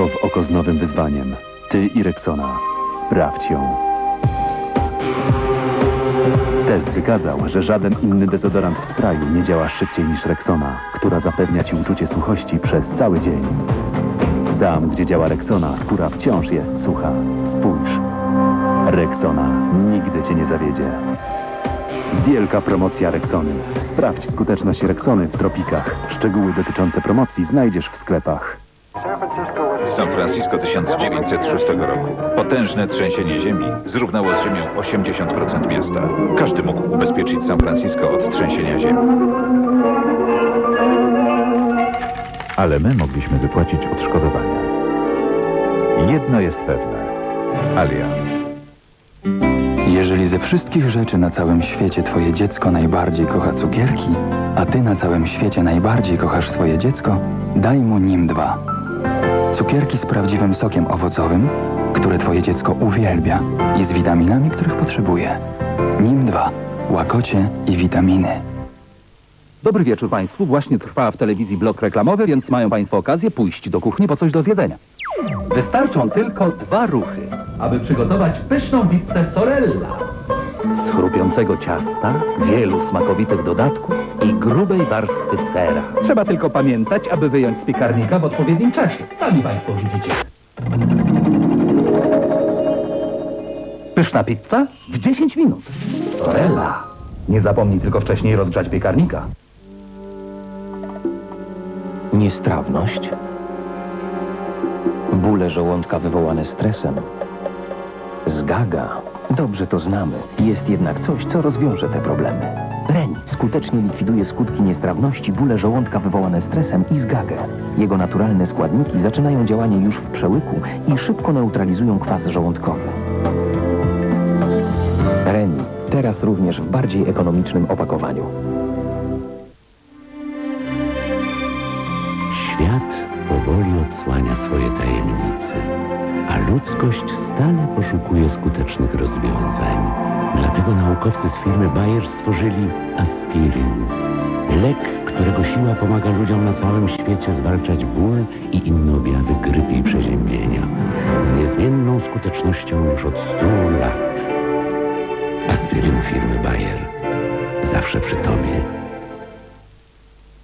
oko w oko z nowym wyzwaniem. Ty i Rexona. Sprawdź ją. Test wykazał, że żaden inny dezodorant w sprayu nie działa szybciej niż Rexona, która zapewnia ci uczucie suchości przez cały dzień. Tam, gdzie działa Rexona, skóra wciąż jest sucha. Spójrz. Rexona nigdy cię nie zawiedzie. Wielka promocja Rexony. Sprawdź skuteczność Rexony w tropikach. Szczegóły dotyczące promocji znajdziesz w sklepach. San Francisco 1906 roku. Potężne trzęsienie ziemi zrównało z ziemią 80% miasta. Każdy mógł ubezpieczyć San Francisco od trzęsienia ziemi. Ale my mogliśmy wypłacić odszkodowania. Jedno jest pewne. Allianz. Jeżeli ze wszystkich rzeczy na całym świecie twoje dziecko najbardziej kocha cukierki, a ty na całym świecie najbardziej kochasz swoje dziecko, daj mu nim dwa. Cukierki z prawdziwym sokiem owocowym, które twoje dziecko uwielbia i z witaminami, których potrzebuje. Nim dwa. Łakocie i witaminy. Dobry wieczór Państwu. Właśnie trwa w telewizji blok reklamowy, więc mają Państwo okazję pójść do kuchni po coś do zjedzenia. Wystarczą tylko dwa ruchy, aby przygotować pyszną pizzę Sorella. Z chrupiącego ciasta, wielu smakowitych dodatków i grubej warstwy sera. Trzeba tylko pamiętać, aby wyjąć z piekarnika w odpowiednim czasie. Sami Państwo widzicie. Pyszna pizza w 10 minut. Sorella. Nie zapomnij tylko wcześniej rozgrzać piekarnika. Niestrawność, bóle żołądka wywołane stresem, zgaga. Dobrze to znamy. Jest jednak coś, co rozwiąże te problemy. Reni skutecznie likwiduje skutki niestrawności, bóle żołądka wywołane stresem i zgagę. Jego naturalne składniki zaczynają działanie już w przełyku i szybko neutralizują kwas żołądkowy. Reni, teraz również w bardziej ekonomicznym opakowaniu. Świat powoli odsłania swoje tajemnice, a ludzkość stale poszukuje skutecznych rozwiązań. Dlatego naukowcy z firmy Bayer stworzyli aspiryn. Lek, którego siła pomaga ludziom na całym świecie zwalczać ból i inne objawy grypy i przeziębienia. Z niezmienną skutecznością już od 100 lat. Aspiryn firmy Bayer. Zawsze przy tobie.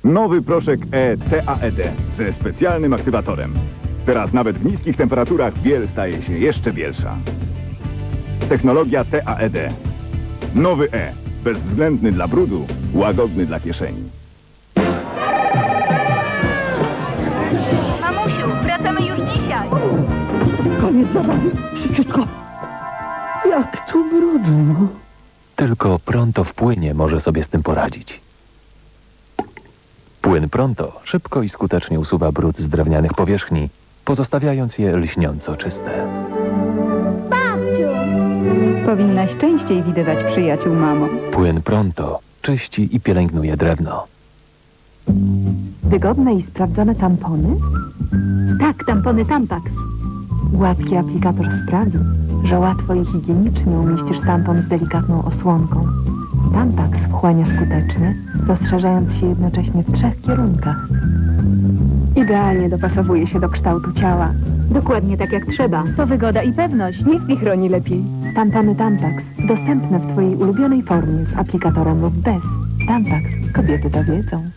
Nowy proszek E TAED ze specjalnym aktywatorem. Teraz nawet w niskich temperaturach biel staje się jeszcze bielsza. Technologia TAED. Nowy E. Bezwzględny dla brudu, łagodny dla kieszeni. Mamusiu, wracamy już dzisiaj. Koniec zabawy. Szybciutko. Jak tu brudno. Tylko Pronto w płynie może sobie z tym poradzić. Płyn Pronto szybko i skutecznie usuwa brud z drewnianych powierzchni, pozostawiając je lśniąco czyste. Powinnaś częściej widywać przyjaciół, mamo. Płyn Pronto czyści i pielęgnuje drewno. Wygodne i sprawdzone tampony? Tak, tampony Tampax. Gładki aplikator sprawi, że łatwo i higienicznie umieścisz tampon z delikatną osłonką. Tampax wchłania skutecznie, rozszerzając się jednocześnie w trzech kierunkach. Idealnie dopasowuje się do kształtu ciała. Dokładnie tak jak trzeba. To wygoda i pewność. Nikt ich chroni lepiej. Tampony Tampax dostępne w Twojej ulubionej formie z aplikatorem lub bez. Tampax kobiety to wiedzą.